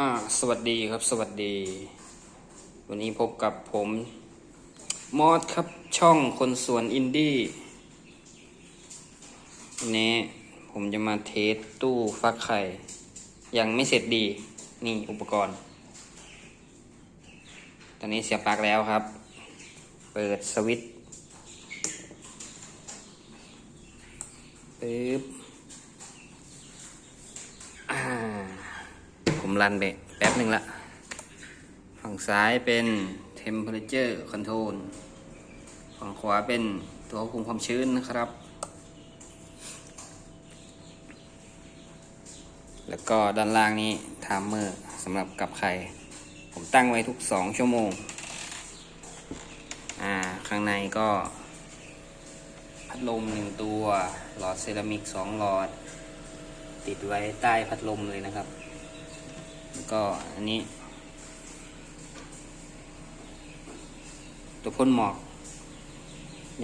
อ่าสวัสดีครับสวัสดี วันนี้พบกับผมมอสครับช่องคนสวนอินดี้วันนี้ผมจะมาเทสตู้ฟักไข่ ยังไม่เสร็จดี นี่อุปกรณ์ ตอนนี้เสียบปลั๊กแล้วครับ เปิดสวิตช์ปึ๊บ อ่า ผม รันไปแป๊บหนึ่งละ ฝั่งซ้ายเป็น temperature control ฝั่งขวาเป็นตัวควบคุมความชื้นนะครับ แล้วก็ด้านล่างนี้ timer สำหรับกับไข่ ผมตั้งไว้ทุก 2 ชั่วโมง อ่า ข้างในก็ พัดลมหนึ่งตัว หลอดเซรามิก2หลอด ติดไว้ใต้พัดลมเลยนะครับ ก็อันนี้ ตัวพ่นหมอก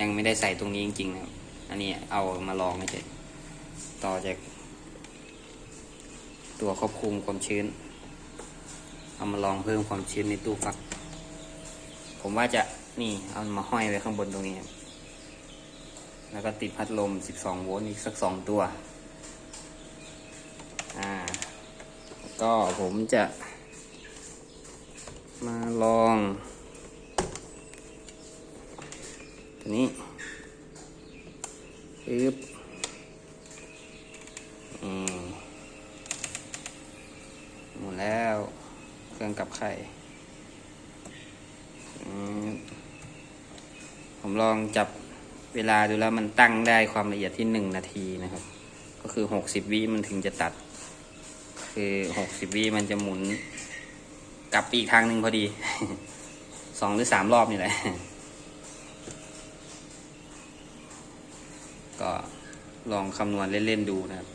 ยังไม่ได้ใส่ตรงนี้จริงๆนะครับ อันนี้เอามาลองไม่เฉยต่อจาก ตัวควบคุมความชื้น เอามาลองเพิ่มความชื้นในตู้ฟัก ผมว่าจะนี่เอามาห้อยไว้ข้างบนตรงนี้ แล้วก็ติดพัดลม 12 โวลต์อีกสัก 2 ตัว อ่าแล้ว ก็ผมจะมาลองตัวนี้ปึ๊บอืมหมดแล้วเครื่องกับไข่ผมลองจับเวลาดูแล้วมันตั้งได้ความละเอียดที่หนึ่งนาทีนะครับ ก็คือหกสิบวิมันถึงจะตัด คือหกสิบวิมันจะหมุน กลับไปอีกทางหนึ่งพอดีสองหรือสามรอบนี่แหละ ก็ลองคำนวณเล่น ๆ ดูนะครับ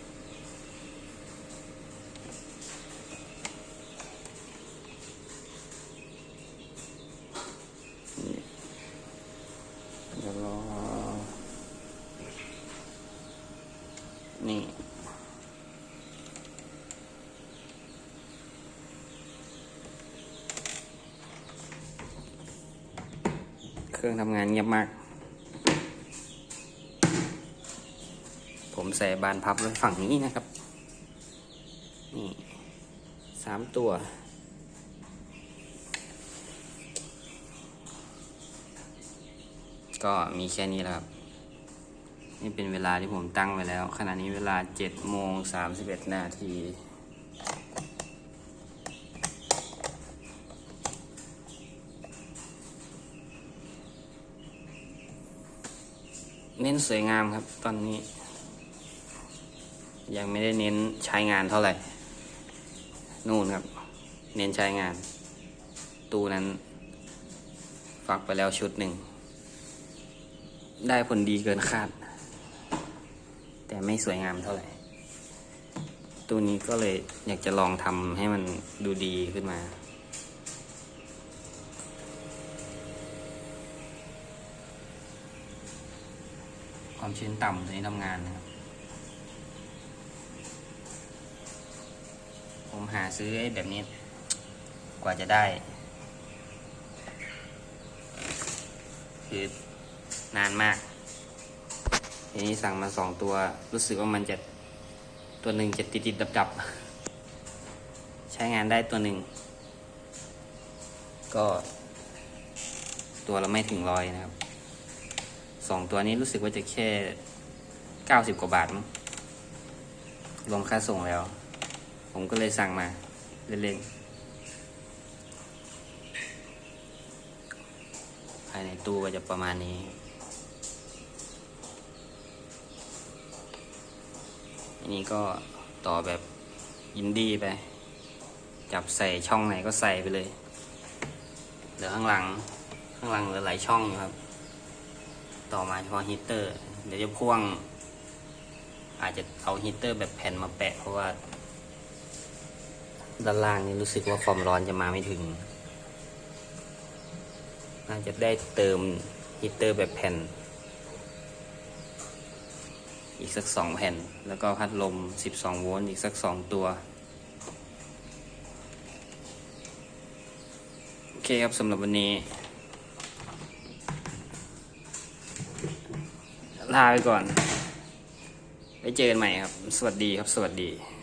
นี่เดี๋ยวรอ นี่ เค รื่องทำงานเงียบมาก ผมใส่บานพับไว้ฝั่งนี้นะครับ นี่สามตัว ก็มีแค่นี้แหละครับ นี่เป็นเวลาที่ผมตั้งไว้แล้ว ขณะนี้เวลาเจ็ดโมงสามสิบเอ็ดนาที เน้นสวยงามครับตอนนี้ ยังไม่ได้เน้นใช้งานเท่าไหร่ นู่นครับ เน้นใช้งาน ตู้นั้นฟักไปแล้วชุดหนึ่ง ได้ผลดีเกินคาด แต่ไม่สวยงามเท่าไหร่ ตัวนี้ก็เลยอยากจะลองทำให้มันดูดีขึ้นมา ความชื้นต่ำตัวนี้ทำงานนะครับ ผมหาซื้อไอ้แบบนี้ กว่าจะได้ คือนานมาก ทีนี้สั่งมาสองตัว รู้สึกว่ามันจะตัวหนึ่งจะติดติดดับดับใช้งานได้ตัวหนึ่ง ก็ ตัวละไม่ถึงร้อยนะครับ สองตัวนี้รู้สึกว่าจะแค่เก้าสิบกว่าบาทรวมค่าส่งแล้ว ผมก็เลยสั่งมาเล่นๆภายในตู้ก็จะประมาณนี้อันนี้ก็ต่อแบบอินดีไป จับใส่ช่องไหนก็ใส่ไปเลย เหลือข้างหลัง ข้างหลังเหลือหลายช่องอยู่ครับ ต่อมาเฉพาะฮีเตอร์ เดี๋ยวจะพ่วง อาจจะเอาฮีเตอร์แบบแผ่นมาแปะ เพราะว่า ด้านล่างนี่รู้สึกว่าความร้อนจะมาไม่ถึง น่าจะได้เติมฮีเตอร์แบบแผ่น อีกสักสองแผ่น แล้วก็พัดลม 12 โวลต์อีกสักสองตัวโอเคครับสำหรับวันนี้ ลาไปก่อนไปเจอกันใหม่ครับ สวัสดีครับ สวัสดี